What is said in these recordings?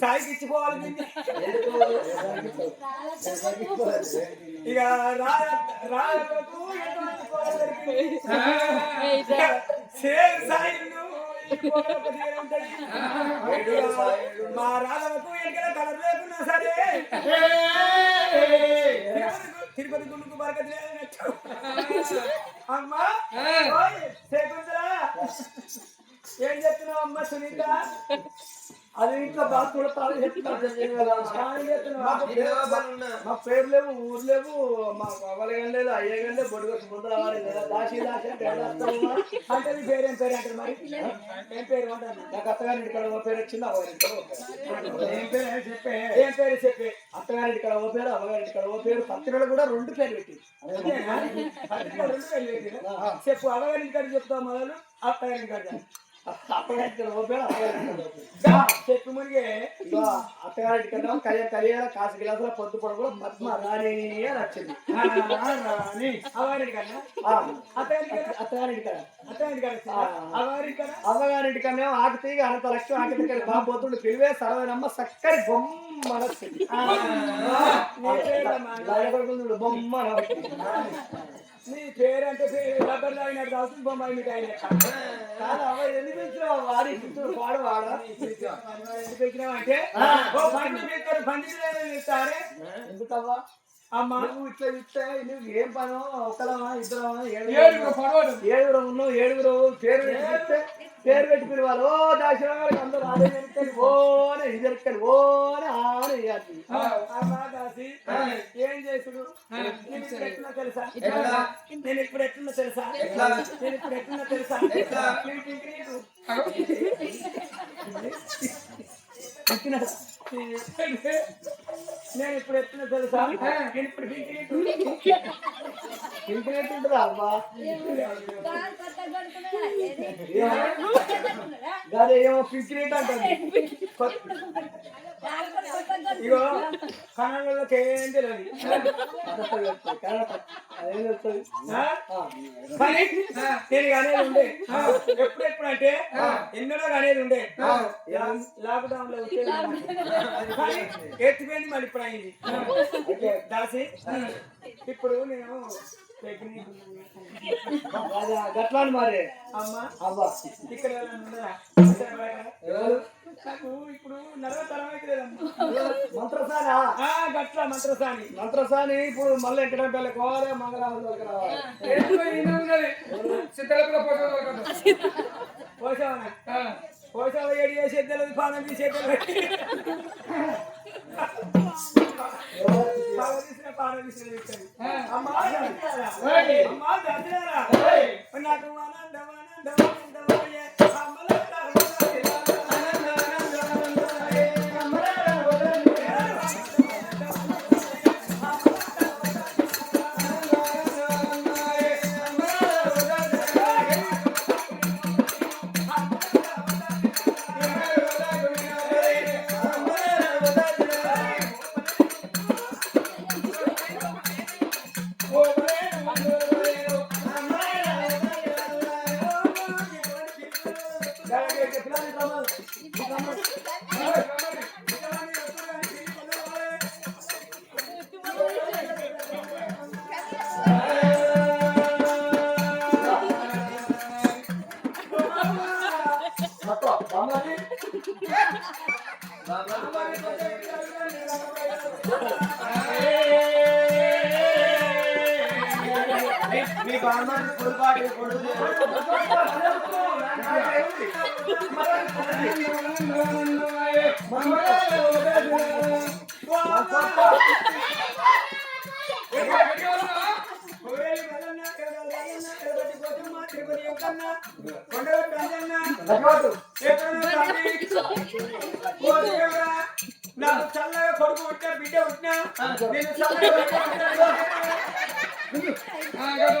సాయికి ఇచ్చిపోవాలి దీన్ని. ఇక? ఇక సేమ్. ఇక మా రాధవకు ఎక్కడ కలర్ లేకున్నా సరే తిరుపతి- గుళ్ళకు బరకతి లేదన్నట్టు అమ్మా ఏం చెప్తున్నావు అమ్మ సునీత అది ఇంట్లో బాగా చూడతారు చెప్తున్నారు స్నానం చేస్తున్నావా? మా పేరు లేవు ఊరు లేవు మా అవ్వలేం లేదు అయ్యగం లేదు బొడి వచ్చి ముందు రావాలి లేదా దాసి దాసి అంటే? అంటే నీ పేరు ఏం పేరు అంటారు మరి? ఏం పేరు? అంటారు? నాకు అత్తగారి ఇక్కడ ఓ పేరు వచ్చింది అవ్వగారి పేరు. ఏం పేరు? అని చెప్పే? ఏం పేరు చెప్పే? అత్తగారి ఇక్కడ ఓ పేరు అవ్వగారి ఇక్కడ ఓ పేరు. పత్రికలు కూడా రెండు పేరు పెట్టి రెండు పేర్లు పెట్టిరా? చెప్పు అవగారి ఇక్కడ చెప్తావు మొదలు? అత్తగారి ఇక్కడ చెప్పు మునిగే. ఇదిగో అత్తగారి ఇక్కడ కళ్య కలియ కాసు గిలాసుల పొద్దు పొడవు పద్మ రాణి అని వచ్చింది. రాని అవగారి కన్నా ఆ, అత్తగారి ఇక్కడ అత్తగారి ఇక్కడ అత్తగారి ఇక్కడ అవగారి ఇక్కడ అమ్మగారింటి కన్నా ఆకతీగ అనంత లక్ష్యం ఆకతికి బాబోతుడు పిలివే సరవనమ్మ సక్కరి బొమ్మ? లాగబడుకుంటుడు బొమ్మ రబ్బర్ లాగినట్టు బొమ్మాయి మీకు ఆయన ఎందుకు వాడి చిత్తూరు పాడు వాడ? ఎందుకు పెట్టినావంటే ఓ పండు పెడతారు పండితులు ఇస్తారే ఎందుకవ్వా? అమ్మా నువ్వు ఇట్లా ఇస్తే నువ్వు ఏం పను? ఒకలమా ఇద్దరమా ఏడుగురు ఏడుగురు ఉన్నావు ఏడుగురు పేరు పేరు పెట్టి పిలవాలి ఓ దాశరావు అందరూ ఆడే వెనకాలి ఓ అని ఇద్దరికని ఓ అని ఆని ఇవ్వాలి దాసి ఏం చేసుడు? నేను ఇప్పుడు ఎట్లున్నా తెలుసా? నేను ఇప్పుడు ఎట్లున్నా తెలుసా? నేను ఇప్పుడు ఎట్లున్నా తెలుసా. పింకినాడా? నేను ఇప్పుడు ఎట్లున్నా తెలుసా? నేను ఇప్పుడు గాలి ఏమో పిక్కినట్టు అంటుంది ఇగో ఏం తెలియదు నేను అనేది ఉండే. ఎప్పుడు ఎప్పుడు అంటే ఎన్నడో అనేది ఉండే. లాక్డౌన్లో ఎత్తిపోయింది మళ్ళీ ఇప్పుడు అయింది. దాసి ఇప్పుడు నేను గట్లా అని మరి అమ్మా ఇక్కడ ఇక్కడ నాకు ఇప్పుడు తరం మంత్రసానా ఆ, గట్ల మంత్రసాని మంత్రసాని ఇప్పుడు మళ్ళీ ఎక్కడ పెళ్ళి కోవాలి మంగళవారం దగ్గర పోసావనా పోసావ ఏడు చేసేది పానం తీసేది తెలియదు పానం తీసిన పానం తీసిన వ్యక్తి. అమ్మా దర్శనారా? అమ్మా దర్శనారా? నాకు ఆనందం ఆనందం Sen gel plan zaman. Zaman. నాకు చల్లగా కొడుకు పుట్టినా బిడ్డ పుట్టినా. నేను చల్లగా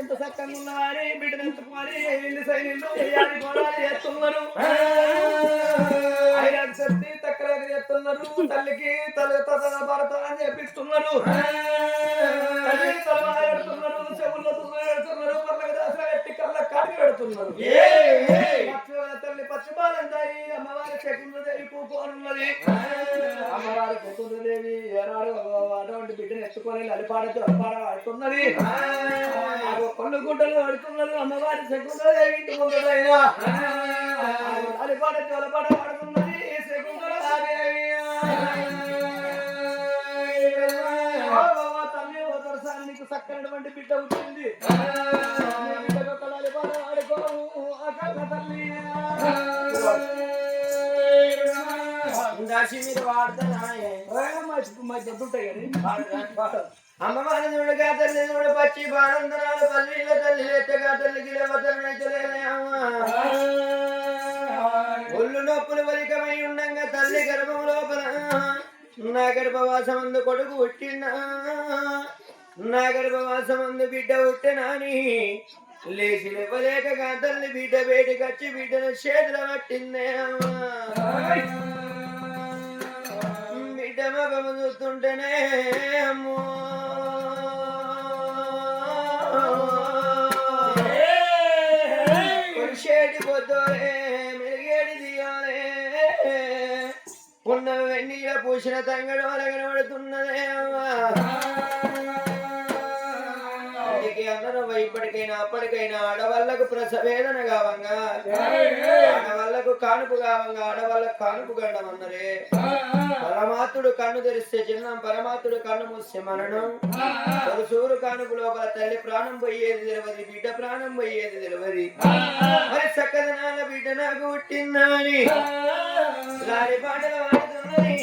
ఎంత చక్కగా ఉన్నవారి బిడ్డను ఎత్తుకుని ఇల్లు సైన్యంలో వేయాలి పోరాలి ఎత్తున్నారు. ఐరాకు సర్ది తక్కరాకు చేస్తున్నారు తల్లికి తల తల భరత అని చెప్పిస్తున్నారు. పెడుతున్నారు తల్లి పచ్చిబాలందాయి అమ్మవారి శకుంద్రదేవి కూకోనున్నది అమ్మవారి శకుంద్రదేవి ఏనాడు అటువంటి బిడ్డను ఎత్తుకొని లలిపాడతో అలపాడ ఆడుతున్నది కొళ్ళు గుడ్డలు ఆడుతున్నారు అమ్మవారి శకుంద్రదేవి ఇంటి ముందరైనా. లలిపాడతో అలపాడ ఆడుతున్నది శకుంద్రదేవి తల్లి ఓ దొరసాని నీకు చక్కనటువంటి బిడ్డ వచ్చింది అమ్మవారి చూడగా తల్లి చూడు పచ్చి బానందనాలు పల్లీల తల్లి ఎత్తగా తల్లికి అమ్మ ఒళ్ళు నొప్పులు వలికమై ఉండగా తల్లి గర్భం లోపల నా గర్భవాసమందు కొడుకు పుట్టినా నా గర్భవాసమందు బిడ్డ పుట్టినాని లేచి లేవలేకగా తల్లి బిడ్డ వేడికచ్చి బిడ్డను చేతుల పట్టిందే బిడ్డ మగము చూస్తుంటేనే అమ్మో. కొలిసేటి పొద్దులే మెరుగేటి దియాలే ఉన్న వెన్నీల పూసిన తంగడు కనబడుతున్నదే అమ్మా. అందుకే అందరూ ఇప్పటికైనా అప్పటికైనా ఆడవాళ్ళకు ప్రసవేదన కావంగా ఆడవాళ్ళకు కానుపు కావంగా ఆడవాళ్ళకు కానుపు గండం అన్నరే. పరమాత్ముడు కన్ను తెరిస్తే చిన్నం పరమాత్ముడు కన్ను మూస్తే మననం తొలసూరు కానుపు లోపల తల్లి ప్రాణం పోయేది తెలియదు బిడ్డ ప్రాణం పోయేది తెలియదు మరి చక్కదనాల బిడ్డ నాకు పుట్టిందని లారి పాటలు పాడుతున్నది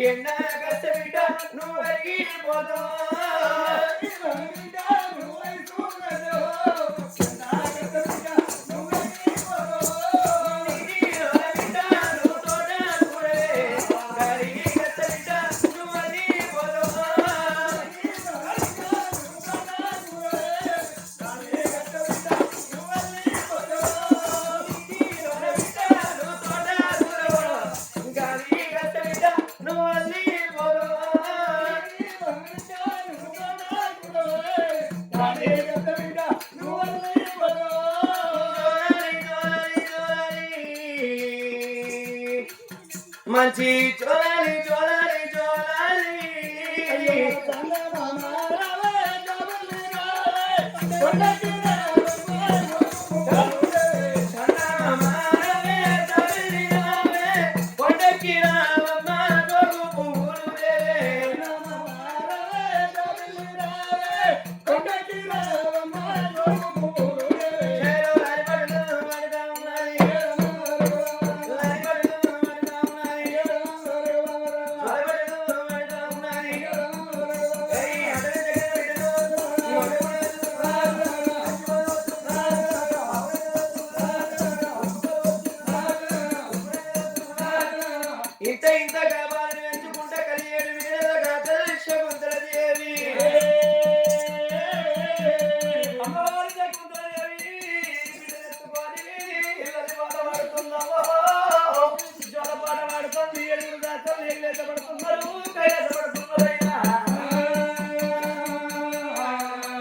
ఎండ కష్ట బిడ్డ నువ్వు Auntie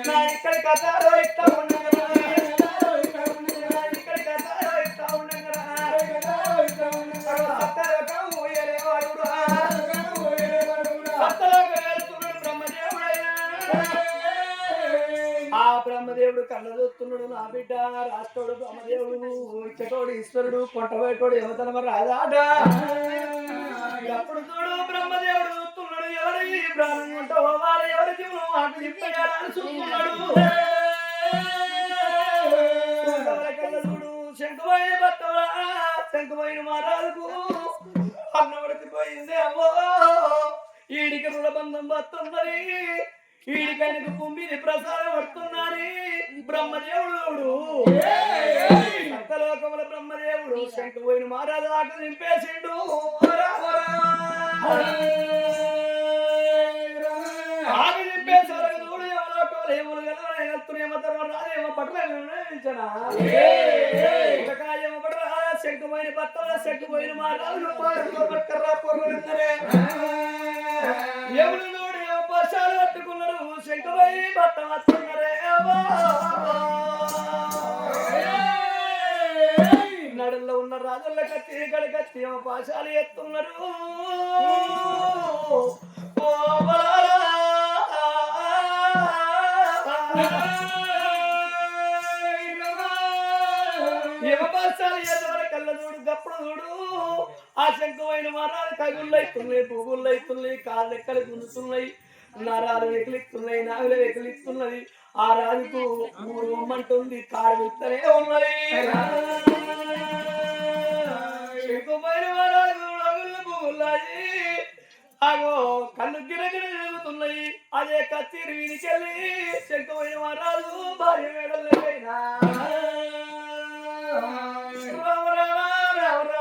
నా ఇక్కడ కథలో ఇట్లా ఉండగా ఇక్కడ కథలో ఉండగా ఆ బ్రహ్మదేవుడు కళ్ళ చూస్తున్నాడు నా బిడ్డ రాష్ట్రుడు బ్రహ్మదేవుడు ఇచ్చటోడు ఈశ్వరుడు కొంటబోయేటోడు యువతల రాజాట. అప్పుడు చూడు బ్రహ్మదేవుడు చూస్తున్నాడు ఎవరి ఉంటావో చెప్పాలని చూస్తున్నాడు. చూడు. శంఖమైన మారాలకు అన్నవడికి పోయింది అమ్మో ఈడికి రుణబంధం వస్తున్నది. ఈడికైనకు కుంభిని ప్రసాదం పడుతున్నది బ్రహ్మదేవుడు సప్తలోకముల బ్రహ్మదేవుడు. శంఖపోయిన మారాజు ఆకలి నింపేసిండు. ఏమో పడరా శంకుపోయిన బట్టల శంకుపోయిన మాటలు పట్టుకర్రా పొర్రెందరే ఎవరు నోడు ఏమో పశాలు పట్టుకున్నారు శంకుపోయి వస్తున్నారే నడుల్లో ఉన్న రాజుల కత్తి ఇక్కడ కత్తి ఏమో పాశాలు ఎత్తున్నారు. ఆ శంఖమైన మరాలు కగుళ్ళు అవుతున్నాయి పువ్వులు అవుతున్నాయి కాళ్ళు ఎక్కలు గుంజుతున్నాయి నరాలు వెకిలిస్తున్నాయి నాగులు వెకిలిస్తున్నది ఆ రాజుకు మూడు ఉమ్మంటుంది కాడు విత్తనే ఉన్నది శంఖమైన మరాలు నగుళ్ళు పువ్వులాయి. అగో కళ్ళు గిరగిర జరుగుతున్నాయి అదే కత్తిరి వీధికెళ్ళి శంఖమైన వరాలు భార్య మేడలైనా రామ రామ రామ.